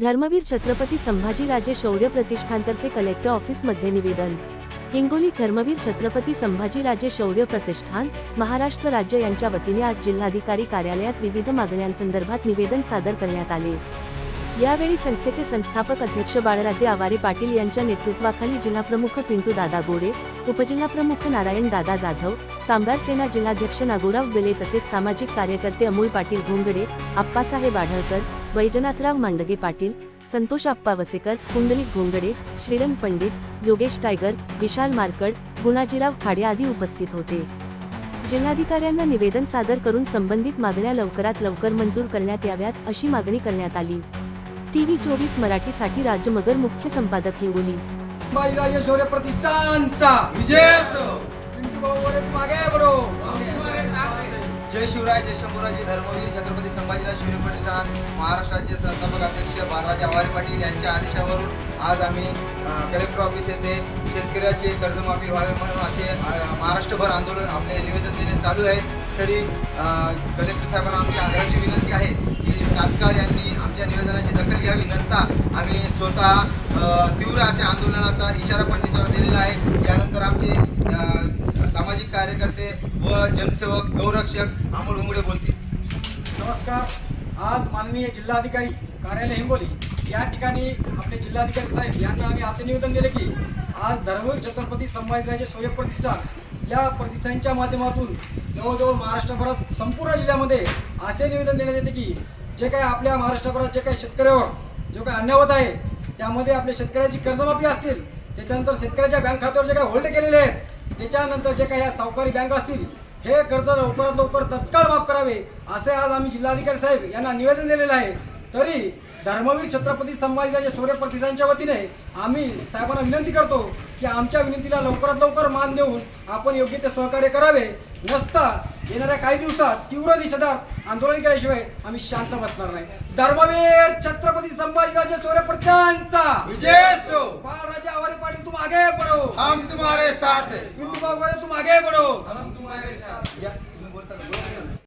धर्मवीर छत्रपती संभाजीराजे शौर्य प्रतिष्ठानतर्फे कलेक्टर ऑफिसमध्ये निवेदन. हिंगोली धर्मवीर छत्रपती संभाजीराजे शौर्य प्रतिष्ठान महाराष्ट्र राज्य यांच्या वतीने आज जिल्हाधिकारी कार्यालयात विविध मागण्यांसंदर्भात निवेदन सादर करण्यात आले. यावेळी संस्थेचे संस्थापक अध्यक्ष बाळराजे आवारे पाटील यांच्या नेतृत्वाखाली जिल्हाप्रमुख पिंटू दादा गोरे उपजिल्हाप्रमुख नारायण दादा जाधव कामगार सेना जिल्हाध्यक्ष नागोराव बेले तसेच सामाजिक कार्यकर्ते अमोल पाटील घोंगडे आप्पासाहेब आढळकर वैजनाथराव मांडगे पाटील संतोष आप्पा वसेकर कुंडलिक घोंगडे श्रीरंग पंडित योगेश टायगर विशाल मारकड गुणाजीराव खाडे आदी उपस्थित होते. जिल्हाधिकाऱ्यांना निवेदन सादर करून संबंधित मागण्या लवकरात लवकर मंजूर करण्यात याव्यात अशी मागणी करण्यात आली. टीव्ही चोवीस मराठीसाठी राजमगर मुख्य संपादक हिंगोली. संभाजीराजे शौर्य प्रतिष्ठानचा. विजय असो. पिंटू भाऊ जय शिवराय जय शंभूराजे धर्मवीर छत्रपती संभाजीराज शिवरे प्रतिष्ठान महाराष्ट्र राज्य संस्थापक अध्यक्ष बाळराजे आवारे पाटील यांच्या आदेशावरून आज आम्ही अ, कलेक्टर ऑफिस येथे शेतकऱ्याचे कर्जमाफी व्हावे म्हणून असे अ, महाराष्ट्रभर आंदोलन आपले निवेदन देणे चालू आहे. तरी अ, कलेक्टर साहेबांना आमची आग्रहाची विनंती आहे की तात्काळ यांनी आमच्या निवेदनाची असता आम्ही स्वतः तीव्र अशा आंदोलनाचा इशारा पण त्याच्यावर दिलेला आहे. यानंतर आमचे सामाजिक कार्यकर्ते व जनसेवक गौरक्षक अमोल उंगडे बोलतील. नमस्कार. आज माननीय जिल्हाधिकारी कार्यालय हिंगोली या ठिकाणी आपले जिल्हाधिकारी साहेब यांना आम्ही असे निवेदन दिले की आज धर्मवीर छत्रपती संभाजीराजे सूर्य प्रतिष्ठान या प्रतिष्ठानच्या माध्यमातून जवळजवळ महाराष्ट्रभरात संपूर्ण जिल्ह्यामध्ये असे निवेदन देण्यात येते की जे काही आपल्या महाराष्ट्रभरात जे काही शेतकऱ्यावर जो काही अन्याय होत आहे त्यामध्ये आपल्या शेतकऱ्याची कर्जमाफी असतील त्याच्यानंतर शेतकऱ्याच्या बँक खात्यावर जे काही होल्ड केलेले आहेत त्याच्यानंतर जे काही या सावकारी बँक असतील हे कर्ज लवकरात लवकर तत्काळ माफ करावे असे आज आम्ही जिल्हाधिकारी साहेब यांना निवेदन दिलेलं आहे. तरी धर्मवीर छत्रपती संभाजीराजे शौर्य प्रतिष्ठानच्या वतीने आम्ही साहेबांना विनंती करतो की आमच्या विनंतीला लवकरात लवकर मान देऊन आपण योग्य ते सहकार्य करावे. नसता येणाऱ्या काही दिवसात तीव्र निषेधार्थ आंदोलन केल्याशिवाय आम्ही शांत बसणार नाही. धर्मवीर छत्रपती संभाजीराजे शौर्य प्रतिष्ठानचा विजय बाळराजे आवारे पाटील तुम आगे बढ़ो! हम तुम्हारे साथ. पिंटू बाबू तुम आगे बढ़ो!